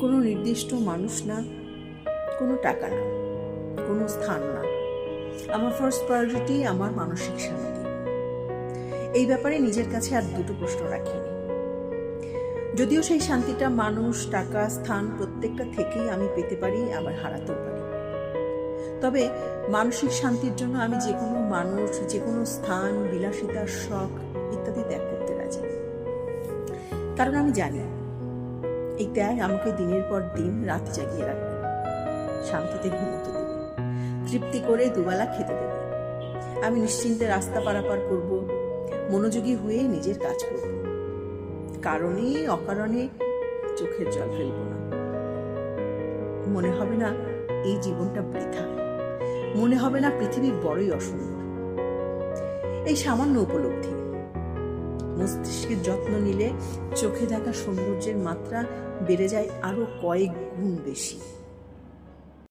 কোনো নির্দিষ্ট মানুষ না, কোনো টাকা না, কোনো স্থান না। আমার ফার্স্ট প্রায়োরিটি আমার মানসিক শান্তি। এই ব্যাপারে নিজের কাছে আর দুটো প্রশ্ন রাখিনি। যদিও সেই শান্তিটা মানুষ, টাকা, স্থান প্রত্যেকটা থেকেই আমি পেতে পারি, আবার হারাতেও পারি। তবে মানসিক শান্তির জন্য আমি যে কোনো মানুষ, যে কোনো স্থান বিলাসিতার শখ ইত্যাদি ত্যাগ করতে রাজি। কারণ আমি জানি এই ত্যাগ আমাকে দিনের পর দিন রাত জাগিয়ে রাখবে। শান্তিতে ঘুমোতে দেবে। তৃপ্তি করে দুবেলা খেতে দেবে। আমি নিশ্চিন্তে রাস্তা পারাপার করব। মনোযোগী হয়ে নিজের কাজ করব। কারণে, অকারণে চোখের জল ফেলব না। মনে হবে না এই জীবনটা বৃথা। মনে হবে না পৃথিবী বড়ই অসুন্দর। এই সামান্য উপলব্ধি মস্তিষ্কের যত্ন নিলে চোখে দেখা সৌন্দর্যের মাত্রা বেড়ে যায় আরও কয়েক গুণ বেশি।